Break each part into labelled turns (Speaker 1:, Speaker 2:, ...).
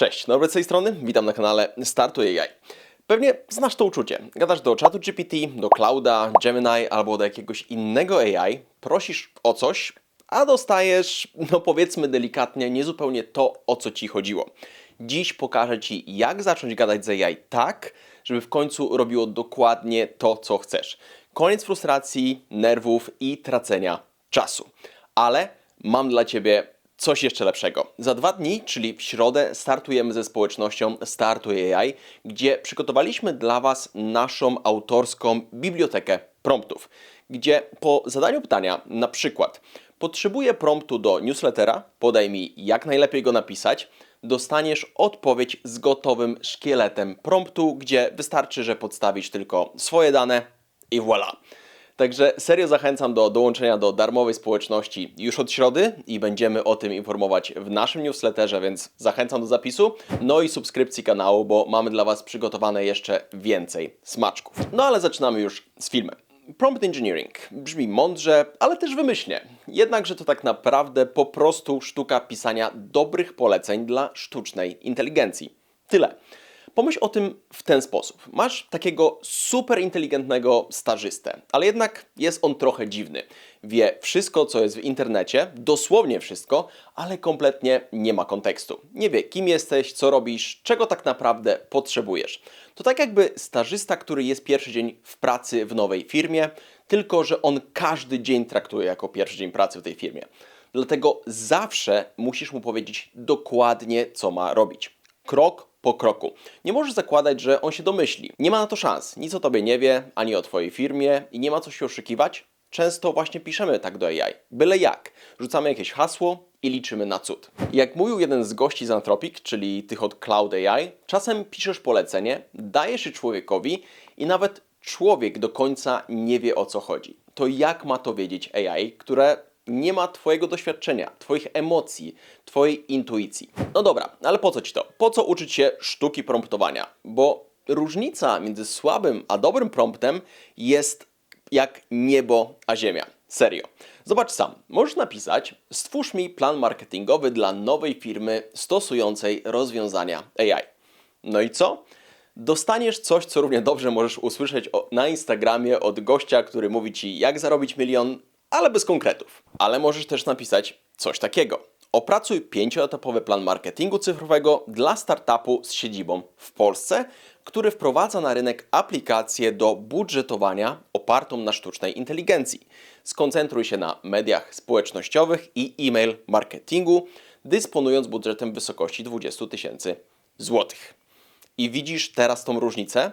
Speaker 1: Cześć, Norbert z tej strony, witam na kanale Startuj AI. Pewnie znasz to uczucie. Gadasz do czatu GPT, do Clouda, Gemini albo do jakiegoś innego AI, prosisz o coś, a dostajesz, no powiedzmy delikatnie, nie zupełnie to, o co Ci chodziło. Dziś pokażę Ci, jak zacząć gadać z AI tak, żeby w końcu robiło dokładnie to, co chcesz. Koniec frustracji, nerwów i tracenia czasu. Ale mam dla Ciebie coś jeszcze lepszego. Za dwa dni, czyli w środę, startujemy ze społecznością Startuj AI, gdzie przygotowaliśmy dla Was naszą autorską bibliotekę promptów, gdzie po zadaniu pytania, na przykład potrzebuję promptu do newslettera, podaj mi jak najlepiej go napisać, dostaniesz odpowiedź z gotowym szkieletem promptu, gdzie wystarczy, że podstawisz tylko swoje dane i voilà. Także serio zachęcam do dołączenia do darmowej społeczności już od środy i będziemy o tym informować w naszym newsletterze, więc zachęcam do zapisu, no i subskrypcji kanału, bo mamy dla Was przygotowane jeszcze więcej smaczków. No ale zaczynamy już z filmem. Prompt Engineering brzmi mądrze, ale też wymyślnie. Jednakże to tak naprawdę po prostu sztuka pisania dobrych poleceń dla sztucznej inteligencji. Tyle. Pomyśl o tym w ten sposób. Masz takiego super inteligentnego stażystę, ale jednak jest on trochę dziwny. Wie wszystko, co jest w internecie, dosłownie wszystko, ale kompletnie nie ma kontekstu. Nie wie, kim jesteś, co robisz, czego tak naprawdę potrzebujesz. To tak jakby stażysta, który jest pierwszy dzień w pracy w nowej firmie, tylko że on każdy dzień traktuje jako pierwszy dzień pracy w tej firmie. Dlatego zawsze musisz mu powiedzieć dokładnie, co ma robić. Krok po kroku. Nie możesz zakładać, że on się domyśli. Nie ma na to szans. Nic o tobie nie wie, ani o twojej firmie i nie ma co się oszukiwać. Często właśnie piszemy tak do AI. Byle jak. Rzucamy jakieś hasło i liczymy na cud. Jak mówił jeden z gości z Anthropic, czyli tych od Cloud AI, czasem piszesz polecenie, dajesz je człowiekowi i nawet człowiek do końca nie wie o co chodzi. To jak ma to wiedzieć AI, które nie ma Twojego doświadczenia, Twoich emocji, Twojej intuicji. No dobra, ale po co Ci to? Po co uczyć się sztuki promptowania? Bo różnica między słabym a dobrym promptem jest jak niebo a ziemia. Serio. Zobacz sam. Możesz napisać: Stwórz mi plan marketingowy dla nowej firmy stosującej rozwiązania AI. No i co? Dostaniesz coś, co równie dobrze możesz usłyszeć na Instagramie od gościa, który mówi ci, jak zarobić milion, ale bez konkretów. Ale możesz też napisać coś takiego. Opracuj pięcioetapowy plan marketingu cyfrowego dla startupu z siedzibą w Polsce, który wprowadza na rynek aplikację do budżetowania opartą na sztucznej inteligencji. Skoncentruj się na mediach społecznościowych i e-mail marketingu, dysponując budżetem w wysokości 20 tysięcy złotych. I widzisz teraz tą różnicę?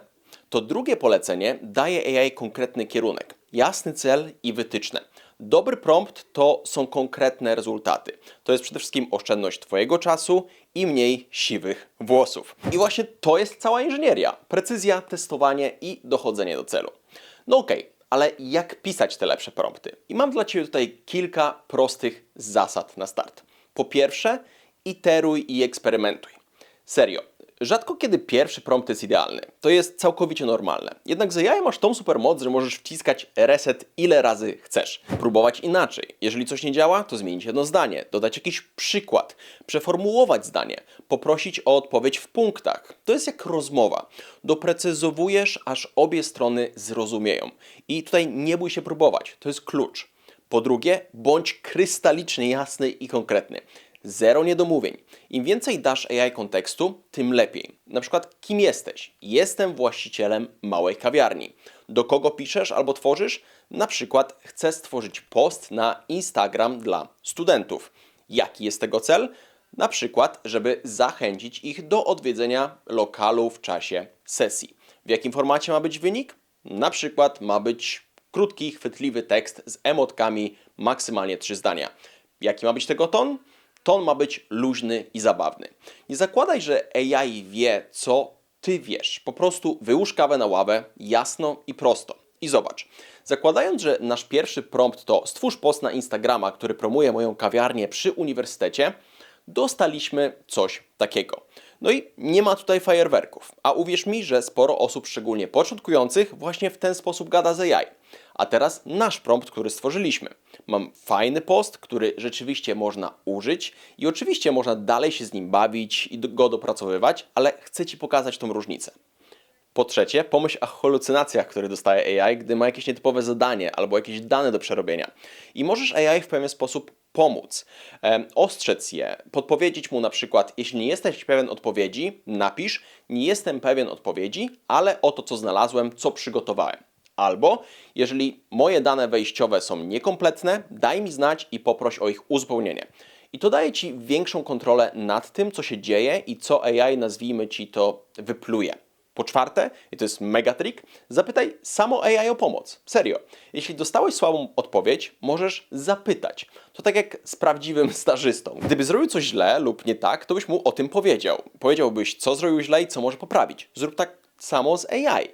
Speaker 1: To drugie polecenie daje AI konkretny kierunek, jasny cel i wytyczne. Dobry prompt to są konkretne rezultaty. To jest przede wszystkim oszczędność Twojego czasu i mniej siwych włosów. I właśnie to jest cała inżynieria. Precyzja, testowanie i dochodzenie do celu. No okej, okay, ale jak pisać te lepsze prompty? I mam dla Ciebie tutaj kilka prostych zasad na start. Po pierwsze, iteruj i eksperymentuj. Serio, Rzadko kiedy pierwszy prompt jest idealny. To jest całkowicie normalne. Jednak z AI masz tą supermoc, że możesz wciskać reset ile razy chcesz. Próbować inaczej. Jeżeli coś nie działa, to zmienić jedno zdanie, dodać jakiś przykład, przeformułować zdanie, poprosić o odpowiedź w punktach. To jest jak rozmowa. Doprecyzowujesz, aż obie strony zrozumieją. I tutaj nie bój się próbować. To jest klucz. Po drugie, bądź krystalicznie jasny i konkretny. Zero niedomówień. Im więcej dasz AI kontekstu, tym lepiej. Na przykład, kim jesteś? Jestem właścicielem małej kawiarni. Do kogo piszesz albo tworzysz? Na przykład, chcę stworzyć post na Instagram dla studentów. Jaki jest tego cel? Na przykład, żeby zachęcić ich do odwiedzenia lokalu w czasie sesji. W jakim formacie ma być wynik? Na przykład ma być krótki, chwytliwy tekst z emotkami, maksymalnie trzy zdania. Jaki ma być tego ton? Ton ma być luźny i zabawny. Nie zakładaj, że AI wie, co ty wiesz. Po prostu wyłóż kawę na ławę jasno i prosto. I zobacz. Zakładając, że nasz pierwszy prompt to stwórz post na Instagrama, który promuje moją kawiarnię przy uniwersytecie, dostaliśmy coś takiego. No i nie ma tutaj fajerwerków. A uwierz mi, że sporo osób, szczególnie początkujących, właśnie w ten sposób gada z AI. A teraz nasz prompt, który stworzyliśmy. Mam fajny post, który rzeczywiście można użyć i oczywiście można dalej się z nim bawić i go dopracowywać, ale chcę Ci pokazać tą różnicę. Po trzecie, pomyśl o halucynacjach, które dostaje AI, gdy ma jakieś nietypowe zadanie albo jakieś dane do przerobienia. I możesz AI w pewien sposób pomóc, ostrzec je, podpowiedzieć mu na przykład, jeśli nie jesteś pewien odpowiedzi, napisz, nie jestem pewien odpowiedzi, ale oto co znalazłem, co przygotowałem. Albo, jeżeli moje dane wejściowe są niekompletne, daj mi znać i poproś o ich uzupełnienie. I to daje Ci większą kontrolę nad tym, co się dzieje i co AI, nazwijmy Ci to, wypluje. Po czwarte, i to jest mega trik, zapytaj samo AI o pomoc. Serio. Jeśli dostałeś słabą odpowiedź, możesz zapytać. To tak jak z prawdziwym stażystą. Gdyby zrobił coś źle lub nie tak, to byś mu o tym powiedział. Powiedziałbyś, co zrobił źle i co może poprawić. Zrób tak samo z AI.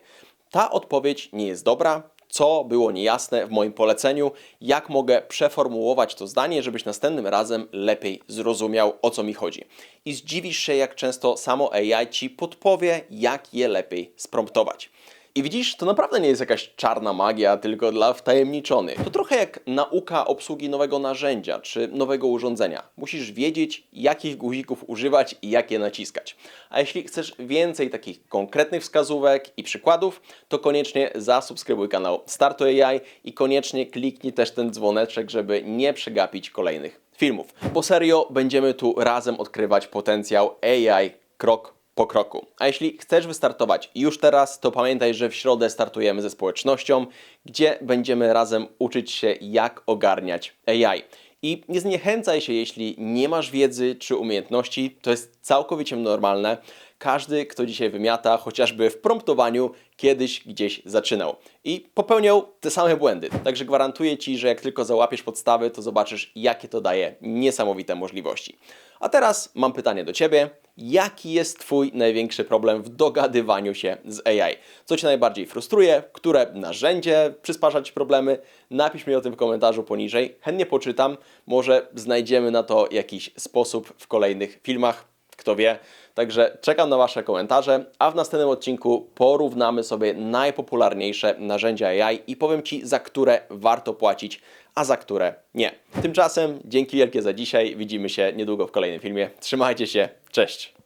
Speaker 1: Ta odpowiedź nie jest dobra, co było niejasne w moim poleceniu, jak mogę przeformułować to zdanie, żebyś następnym razem lepiej zrozumiał, o co mi chodzi. I zdziwisz się, jak często samo AI ci podpowie, jak je lepiej spromptować. I widzisz, to naprawdę nie jest jakaś czarna magia tylko dla wtajemniczonych. To trochę jak nauka obsługi nowego narzędzia czy nowego urządzenia. Musisz wiedzieć, jakich guzików używać i jak je naciskać. A jeśli chcesz więcej takich konkretnych wskazówek i przykładów, to koniecznie zasubskrybuj kanał Startu AI i koniecznie kliknij też ten dzwoneczek, żeby nie przegapić kolejnych filmów. Bo serio, będziemy tu razem odkrywać potencjał AI krok po kroku. A jeśli chcesz wystartować już teraz, to pamiętaj, że w środę startujemy ze społecznością, gdzie będziemy razem uczyć się, jak ogarniać AI. I nie zniechęcaj się, jeśli nie masz wiedzy czy umiejętności, to jest całkowicie normalne. Każdy, kto dzisiaj wymiata, chociażby w promptowaniu, kiedyś gdzieś zaczynał i popełniał te same błędy. Także gwarantuję Ci, że jak tylko załapiesz podstawy, to zobaczysz, jakie to daje niesamowite możliwości. A teraz mam pytanie do Ciebie. Jaki jest Twój największy problem w dogadywaniu się z AI? Co Cię najbardziej frustruje? Które narzędzie przysparza Ci problemy? Napisz mi o tym w komentarzu poniżej. Chętnie poczytam. Może znajdziemy na to jakiś sposób w kolejnych filmach. Kto wie. Także czekam na Wasze komentarze, a w następnym odcinku porównamy sobie najpopularniejsze narzędzia AI i powiem Ci, za które warto płacić, a za które nie. Tymczasem dzięki wielkie za dzisiaj. Widzimy się niedługo w kolejnym filmie. Trzymajcie się. Cześć.